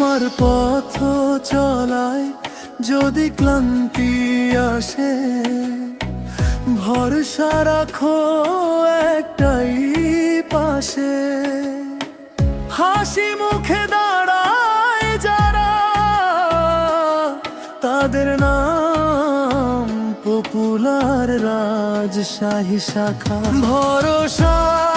পথ চলায় যদি ক্লান্তি আসে, ভরসা রাখো একটাই পাশে। হাসি মুখে দাঁড়ায় যারা, তাদের নাম পপুলার রাজশাহী শাখা। ভরসার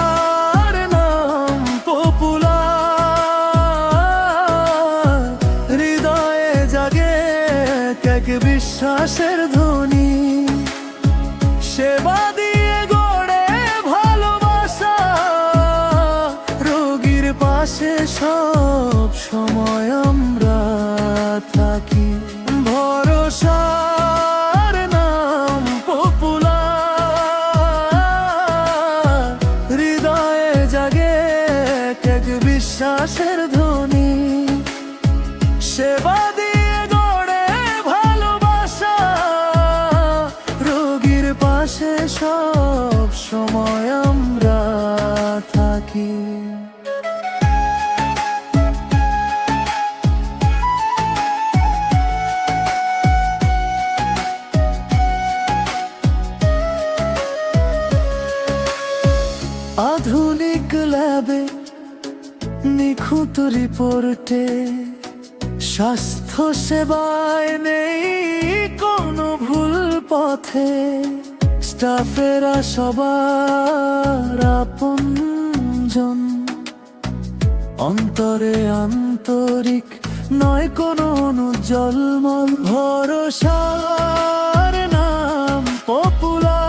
বিশ্বাসের ধ্বনি। সেবা দিয়ে গড়ে ভালোবাসা। রোগীর পাশে সব সময় আমরা থাকি। ভরসার নাম পপুলার। হৃদয়ে জাগে এক বিশ্বাসের ধ্বনি। সেবা সব সময় আমরা থাকি। আধুনিক ল্যাবে নিখুঁত রিপোর্টে স্বাস্থ্য সেবায় নেই কোনো ভুল পথে। স্টাফেরা সবার আপনজন। অন্তরে আন্তরিক নয় কোনো অনুজ্জ্বলমল ভরসার নাম পপুলার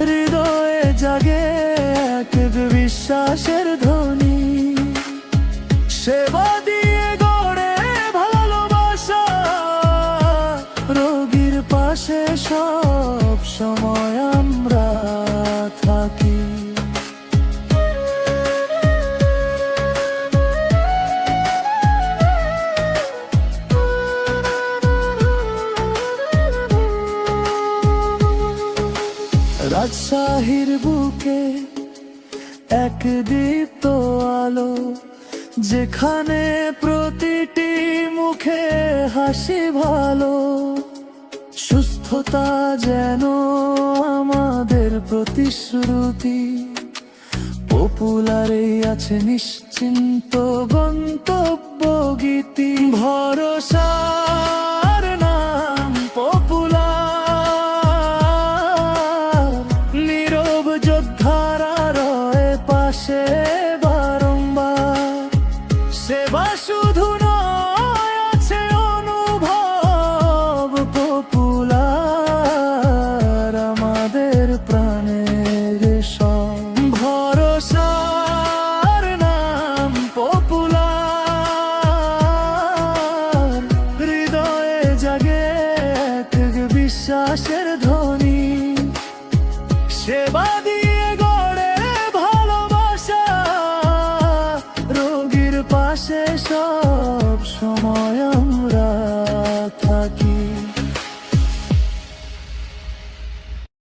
হৃদয়ে জাগে এক বিশ্বাসের ধ্বনি রাজশাহীর বুকে এক দীপ্ত আলো, যেখানে প্রতিটি মুখে হাসি ভালো। সুস্থতা যেন আমাদের প্রতিশ্রুতি পপুলারে আছে নিশ্চিন্ত গন্তব্য গীতি ভরসার সেবা দিয়ে গড়ে ভালোবাসা। রোগীর পাশে সব সময়